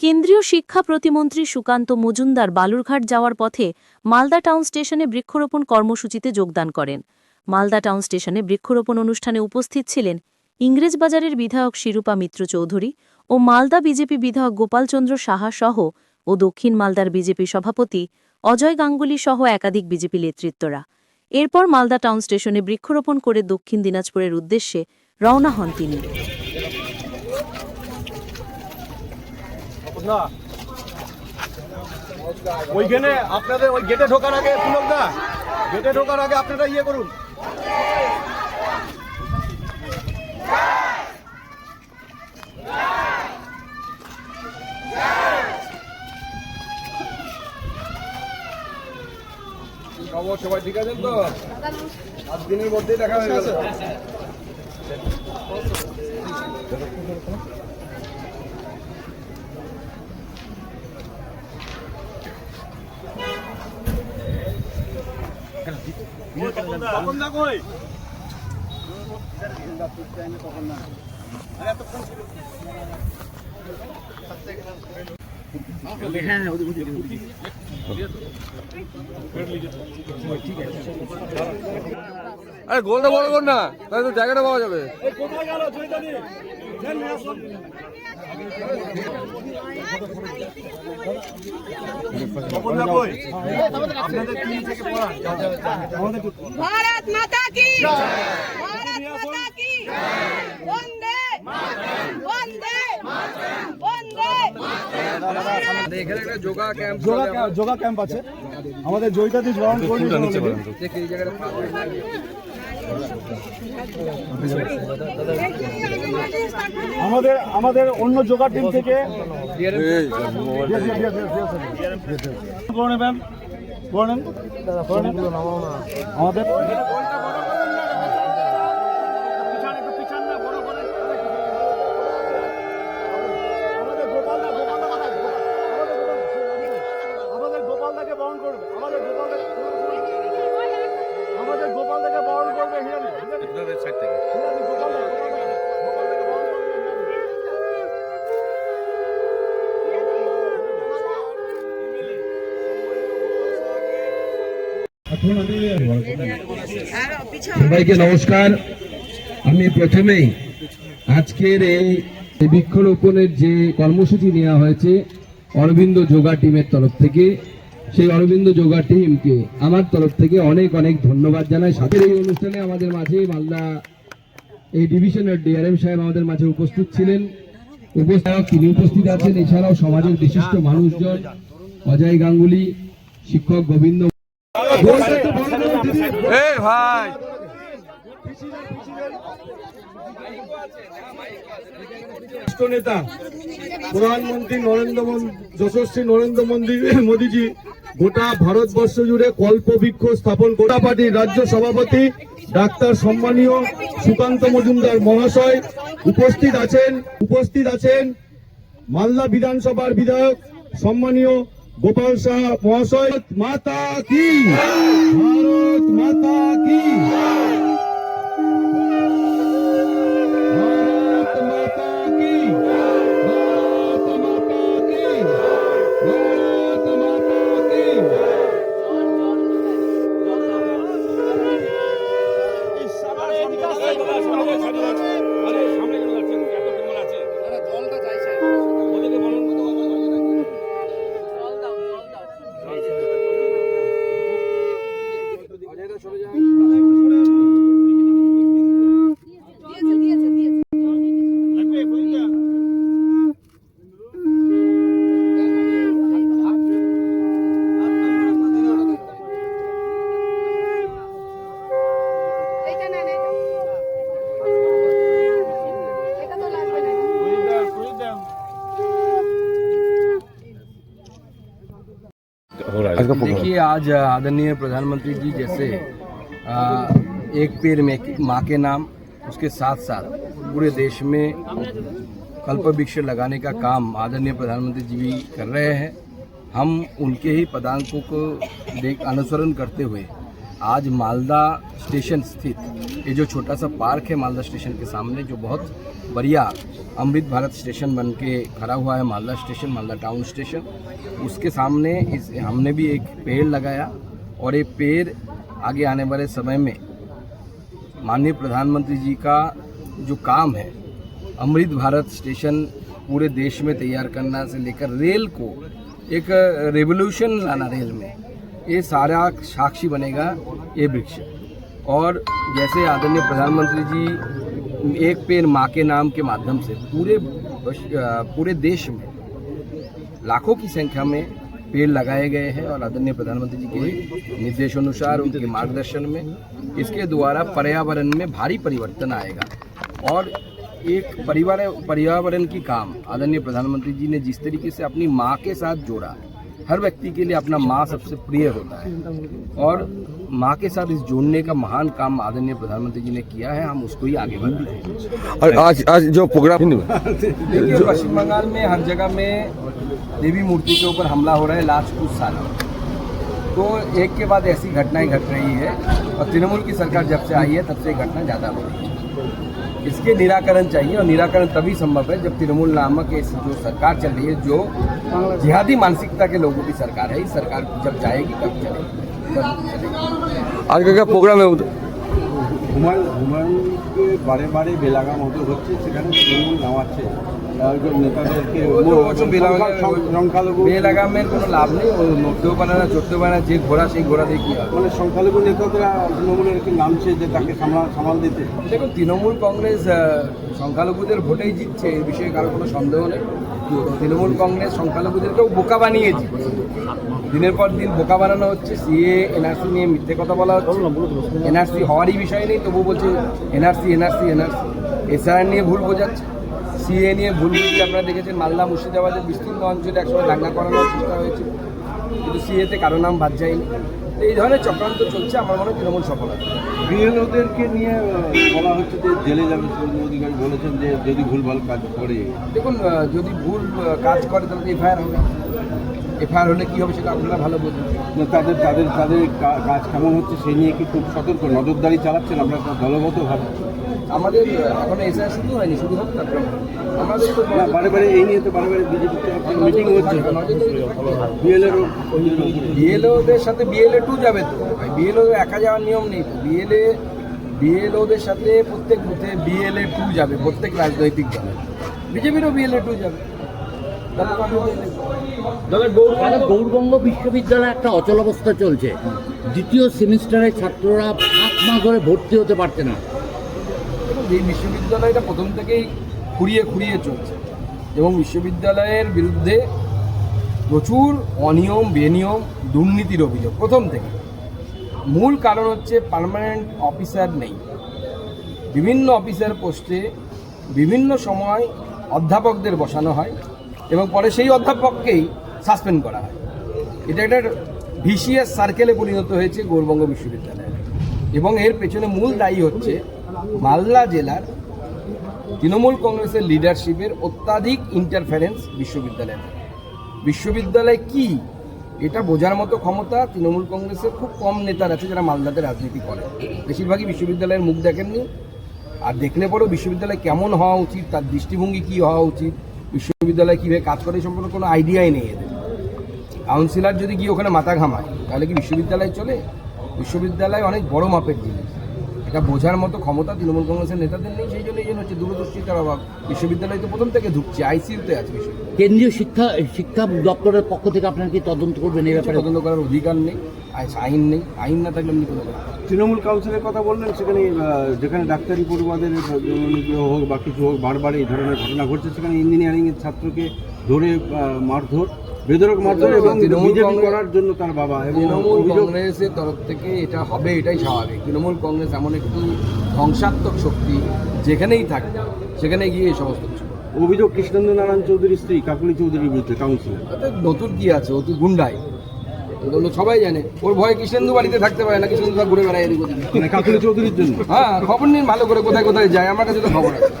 কেন্দ্রীয় শিক্ষা প্রতিমন্ত্রী সুকান্ত মজুমদার বালুরঘাট যাওয়ার পথে মালদা টাউন স্টেশনে বৃক্ষরোপণ কর্মসূচিতে যোগদান করেন। মালদা টাউন স্টেশনে বৃক্ষরোপণ অনুষ্ঠানে উপস্থিত ছিলেন ইংরেজবাজারের বিধায়ক শিরূপা মিত্র চৌধুরী ও মালদা বিজেপি বিধায়ক গোপালচন্দ্র সাহা সহ ও দক্ষিণ মালদার বিজেপি সভাপতি অজয় গাঙ্গুলি সহ একাধিক বিজেপি নেতৃত্বরা। এরপর মালদা টাউন স্টেশনে বৃক্ষরোপণ করে দক্ষিণ দিনাজপুরের উদ্দেশ্যে রওনা হন তিনি। না। ওইখানে আপনাদের ওই গেটে ঢোকার আগে, পুলক দা গেটে ঢোকার আগে আপনারা ইয়ে করুন। সবাই ঠিক আছেন তো? আজ দিনের মধ্যেই দেখা হয়ে গেল। আরে গোলটা বড় কর না তাহলে তো জায়গাটা পাওয়া যাবে। কোথায় গেল ভারত মাতা কি? যোগা ক্যাম্প আছে। আমাদের জয়িতাদি জয়েন করে আমাদের আমাদের অন্য জোগাড় টিম থেকে আমাদের সবাইকে নমস্কার। আমি প্রথমেই আজকের এই বৃক্ষরোপণের যে কর্মসূচি নেওয়া হয়েছে অরবিন্দ যোগা টিমের তরফ থেকে, সেই অরবিন্দ যোগা টিমকে আমার তরফ থেকে অনেক অনেক ধন্যবাদ জানাই। সাথে এই অনুষ্ঠানে আমাদের মাঝে মালদা এই ডিভিশনের ডিআরএম সাহেব আমাদের মাঝে উপস্থিত ছিলেন। উপস্থায়ক তিনি উপস্থিত আছেন, এছাড়াও সমাজের বিশিষ্ট মানুষজন, অজয় গাঙ্গুলি, শিক্ষক গোবিন্দ প্রধানমন্ত্রী নরেন্দ্র যশস্বী নরেন্দ্র মোদী মোদীজি, গোটা ভারতবর্ষ জুড়ে কল্পবৃক্ষ স্থাপন গোটা পার্টির রাজ্য সভাপতি, ডাক্তার সম্মানীয় সুকান্ত মজুমদার মহাশয় উপস্থিত আছেন উপস্থিত আছেন মালদা বিধানসভার বিধায়ক, সম্মানীয় গোপাল শাহ মহাশয় মাতা কি ভারত মাতা কি देखिए आज आदरणीय प्रधानमंत्री जी जैसे आ, एक पेड़ में माँ के नाम उसके साथ साथ पूरे देश में कल्प वृक्ष लगाने का काम आदरणीय प्रधानमंत्री जी भी कर रहे हैं। हम उनके ही पदांकों को देख अनुसरण करते हुए आज मालदा स्टेशन स्थित, ये जो छोटा सा पार्क है मालदा स्टेशन के सामने, जो बहुत बढ़िया अमृत भारत स्टेशन बन के खड़ा हुआ है Malda station, Malda town station, उसके सामने इस, हमने भी एक पेड़ लगाया और ये पेड़ आगे आने वाले समय में माननीय प्रधानमंत्री जी का जो काम है, अमृत भारत स्टेशन पूरे देश में तैयार करना से लेकर रेल को एक रेवोल्यूशन लाना रेल में ये सारा साक्षी बनेगा ये वृक्ष। और जैसे आदरणीय प्रधानमंत्री जी एक पेड़ माँ के नाम के माध्यम से पूरे पूरे देश में लाखों की संख्या में पेड़ लगाए गए हैं और आदरणीय प्रधानमंत्री जी के निर्देशानुसार, उनके मार्गदर्शन में इसके द्वारा पर्यावरण में भारी परिवर्तन आएगा। और एक परिवार पर्यावरण की काम आदरणीय प्रधानमंत्री जी ने जिस तरीके से अपनी माँ के साथ जोड़ा हर व्यक्ति के लिए अपना माँ सबसे प्रिय होता है। और माँ के साथ इस जोड़ने का महान काम आदरणीय प्रधानमंत्री जी ने किया है हम उसको ही आगे बढ़ाते हैं। और आज आज जो प्रोग्राम देखिए पश्चिम बंगाल में हर जगह में देवी मूर्ति के ऊपर हमला हो रहा है लास्ट कुछ सालों। में। तो एक के बाद ऐसी घटनाएँ घट रही है और तृणमूल की सरकार जब से आई है, तब से घटना ज़्यादा हो रही है। इसके निराकरण चाहिए और निराकरण तभी संभव है जब तृणमूल नामक ऐसी जो सरकार चल रही है, जो जिहादी मानसिकता के लोगों की सरकार है, इस सरकार जब जाएगी, तब चलेगी। तब चलेगी आज का क्या प्रोग्राम है হুমায়ুন হুমায়ুনকে বারে বারে বেলাগাম হতে হচ্ছে সেখানে তৃণমূল নামাচ্ছে। নেতাদেরকে সংখ্যালঘু বেলাগামের কোনো লাভ নেই ও নড়তেও পারে না চড়তেও পারে না যে ঘোড়া সেই ঘোড়া দিয়ে কী মানে সংখ্যালঘু নেতারা তৃণমূলের কি নামছে যে তাকে সামাল সামাল দিতে। দেখুন তৃণমূল কংগ্রেস সংখ্যালঘুদের ভোটেই জিতছে এই বিষয়ে কারও কোনো সন্দেহ নেই। তৃণমূল কংগ্রেস সংখ্যালঘুদেরকেও বোকা বানিয়ে জিতছে দিনের পর দিন বোকা বানানো হচ্ছে সিএ এনআরসি নিয়ে মিথ্যে কথা বলা হচ্ছে। এনআরসি হওয়ারই বিষয় নেই তবু বলছে এনআরসি এনআরসি এনআরসি এসআর নিয়ে ভুল বোঝাচ্ছে। সিএ নিয়ে ভুল বুঝিয়ে আপনারা দেখেছেন মালদা মুর্শিদাবাদের বিস্তীর্ণ অঞ্চলে একসময় দাঙ্গা করানোর চেষ্টা হয়েছে কিন্তু সিএতে কারও নাম বাদ যায়নি। এই ধরনের চক্রান্ত চলছে আমার মনে হয় তৃণমূল সফল হবে। বিএলওদেরকে নিয়ে বলা হচ্ছে যে জেলে যাবে শুভেন্দু অধিকারী বলেছেন যে যদি ভুলভাল কাজ করে। দেখুন যদি ভুল কাজ করে তাহলে এফআইআর হবে। এফআইআর হলে কী হবে সেটা আপনারা ভালো বোঝেন না, তাদের তাদের তাদের কাজ কেমন হচ্ছে সেই নিয়ে কি খুব সতর্ক নজরদারি চালাচ্ছেন আমরা দলগতভাবে? আমাদের এখনও এসআইআর শুরু হয়নি শুরু হোক তারপর আমাদের তো বারে বারে এই নিয়ে তো বারে বারে বিজেপি মিটিং হচ্ছে। বিএলএরও বিএলওদের সাথে বিএলএ টু যাবে তো। বিএলও একা যাওয়ার নিয়ম নেই বিএলএ বিএলওদের সাথে প্রত্যেক বুথে বিএলএ টু যাবে প্রত্যেক রাজনৈতিক দলে। বিজেপিরও বিএলএ টু যাবে। গৌরবঙ্গ বিশ্ববিদ্যালয়ে একটা অচলাবস্থা চলছে। দ্বিতীয় সেমিস্টারে ছাত্ররা পাঁচ মাস ধরে ভর্তি হতে পারছে না। এই বিশ্ববিদ্যালয়টা প্রথম থেকেই খুঁড়িয়ে খুঁড়িয়ে চলছে। এবং বিশ্ববিদ্যালয়ের বিরুদ্ধে প্রচুর অনিয়ম বেনিয়ম দুর্নীতির অভিযোগ প্রথম থেকে মূল কারণ হচ্ছে পার্মানেন্ট অফিসার নেই। বিভিন্ন অফিসার পোস্টে বিভিন্ন সময় অধ্যাপকদের বসানো হয়। এবং পরে সেই অধ্যাপককেই সাসপেন্ড করা হয়। এটা একটা ভিসিএস সার্কেলে পরিণত হয়েছে গৌরবঙ্গ বিশ্ববিদ্যালয়ে। এবং এর পেছনে মূল দায়ী হচ্ছে মালদা জেলার তৃণমূল কংগ্রেসের লিডারশিপের অত্যাধিক ইন্টারফারেন্স বিশ্ববিদ্যালয়ে বিশ্ববিদ্যালয় কি? এটা বোঝার মতো ক্ষমতা তৃণমূল কংগ্রেসের খুব কম নেতার আছে যারা মালদাতে রাজনীতি করে। বেশিরভাগই বিশ্ববিদ্যালয়ের মুখ দেখেননি। আর দেখলে পরেও বিশ্ববিদ্যালয় কেমন হওয়া উচিত, তার দৃষ্টিভঙ্গি কী হওয়া উচিত বিশ্ববিদ্যালয় কীভাবে কাজ করে সম্পর্কে কোনো আইডিয়াই নেই এদের। কাউন্সিলার যদি গিয়ে ওখানে মাথা ঘামায়, তাহলে কি বিশ্ববিদ্যালয় চলে? বিশ্ববিদ্যালয় অনেক বড় মাপের জিনিস। এটা বোঝার মতো ক্ষমতা তৃণমূল কংগ্রেসের নেতাদের নেই, সেই জন্য হচ্ছে দূরদর্শিতার অভাব বিশ্ববিদ্যালয় তো প্রথম থেকে ঢুকছে আইসিইউতে আছে বিশ্ববিদ্যালয়। কেন্দ্রীয় শিক্ষা শিক্ষা দপ্তরের পক্ষ থেকে আপনারা কি তদন্ত করবেন এই ব্যাপারে? তদন্ত করার অধিকার নেই আইন নেই আইন না থাকলে কোনো তৃণমূল কাউন্সিলের কথা বললেন সেখানে যেখানে ডাক্তারি পড়ুয়াদের হোক বা কিছু হোক বারবার এই ধরনের ঘটনা ঘটছে সেখানে ইঞ্জিনিয়ারিং এর ছাত্রকে ধরে মারধর বেদরক মারধর এবং তৃণমূল বিজেপি করার জন্য তার বাবা এবং তৃণমূল কংগ্রেসের তরফ থেকে এটা হবে এটাই স্বাভাবিক। তৃণমূল কংগ্রেস এমন একটি ধ্বংসাত্মক শক্তি যেখানেই থাকে সেখানে গিয়ে এই সমস্ত কিছু অভিযোগ কৃষ্ণেন্দ্র নারায়ণ চৌধুরীর স্ত্রী কাকুলি চৌধুরীর বিরুদ্ধে কাউন্সিল তাতে নতুন কি আছে? ও তো গুন্ডাই সবাই জানে। ওর ভয়ে কৃষ্ণেন্দু বাড়িতে থাকতে পারে না কৃষ্ণেন্দু ঘুরে বেড়ায় এদিক মানে কাকুলি চৌধুরীর জন্য? হ্যাঁ খবর নিন ভালো করে কোথায় কোথায় যায় আমার কাছে তো খবর আছে।